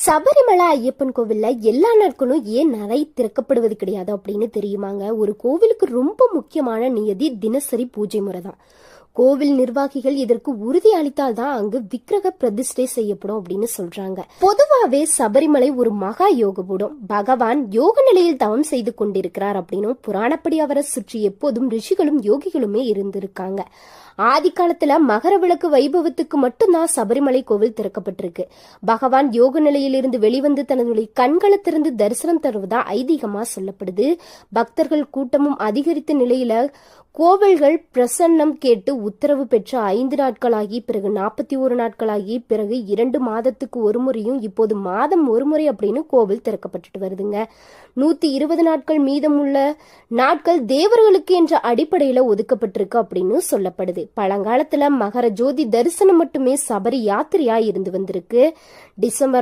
சபரிமலை ஐயப்பன் கோவில்ல எல்லா நாட்களும் ஏன் நிறை திறக்கப்படுவது கிடையாது அப்படின்னு தெரியுமாங்க? ஒரு கோவிலுக்கு ரொம்ப முக்கியமான நியதி தினசரி பூஜை முறை தான் கோவில் நிர்வாகிகள் இதற்கு உறுதி அளித்தால் தான் அங்கு விக்கிரக பிரதிஷ்டை செய்யப்படும் அப்படின்னு சொல்றாங்க. பொதுவாவே சபரிமலை ஒரு மகா யோகபூடம் பகவான் யோக நிலையில் தவம் செய்து கொண்டிருக்கிறார் அப்படின்னும் புராணப்படி அவரை சுற்றி எப்போதும் ரிஷிகளும் யோகிகளுமே இருந்திருக்காங்க. ஆதி காலத்துல மகர விளக்கு வைபவத்துக்கு மட்டும்தான் சபரிமலை கோவில் திறக்கப்பட்டிருக்கு. பகவான் யோக நிலையிலிருந்து வெளிவந்து தனது கண்களை திறந்து தரிசனம் தருவதா ஐதீகமா சொல்லப்படுது. பக்தர்கள் கூட்டமும் அதிகரித்த நிலையில கோவில்கள் பிரசன்னம் கேட்டு உத்தரவு பெற்ற ஐந்து நாட்களாகி பிறகு நாற்பத்தி ஒரு நாட்களாகி பிறகு இரண்டு மாதத்துக்கு ஒரு முறையும் இப்போது மாதம் ஒரு முறை அப்படின்னு கோவில் திறக்கப்பட்டுட்டு வருதுங்க. நூத்தி இருபது நாட்கள் மீதமுள்ள நாட்கள் தேவர்களுக்கு என்ற அடிப்படையில ஒதுக்கப்பட்டிருக்கு அப்படின்னு சொல்லப்படுது. பழங்காலத்துல மகர ஜோதி தரிசனம் மட்டுமே சபரி யாத்திரையா இருந்து வந்திருக்கு. டிசம்பர்